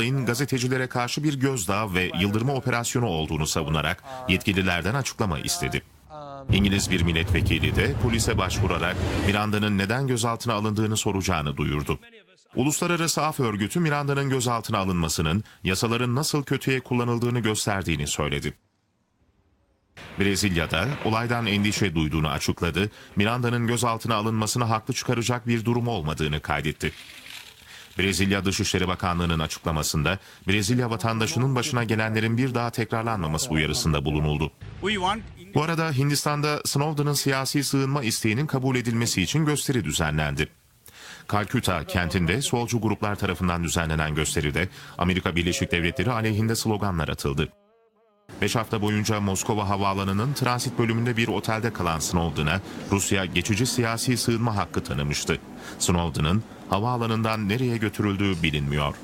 olayın gazetecilere karşı bir gözdağı ve yıldırma operasyonu olduğunu savunarak yetkililerden açıklama istedi. İngiliz bir milletvekili de polise başvurarak Miranda'nın neden gözaltına alındığını soracağını duyurdu. Uluslararası Af Örgütü Miranda'nın gözaltına alınmasının yasaların nasıl kötüye kullanıldığını gösterdiğini söyledi. Brezilya'da olaydan endişe duyduğunu açıkladı, Miranda'nın gözaltına alınmasını haklı çıkaracak bir durum olmadığını kaydetti. Brezilya Dışişleri Bakanlığı'nın açıklamasında Brezilya vatandaşının başına gelenlerin bir daha tekrarlanmaması uyarısında bulunuldu. Bu arada Hindistan'da Snowden'ın siyasi sığınma isteğinin kabul edilmesi için gösteri düzenlendi. Kalküta kentinde solcu gruplar tarafından düzenlenen gösteride Amerika Birleşik Devletleri aleyhinde sloganlar atıldı. Beş hafta boyunca Moskova Havaalanı'nın transit bölümünde bir otelde kalan Snowden'a Rusya geçici siyasi sığınma hakkı tanımıştı. Snowden'ın havaalanından nereye götürüldüğü bilinmiyor.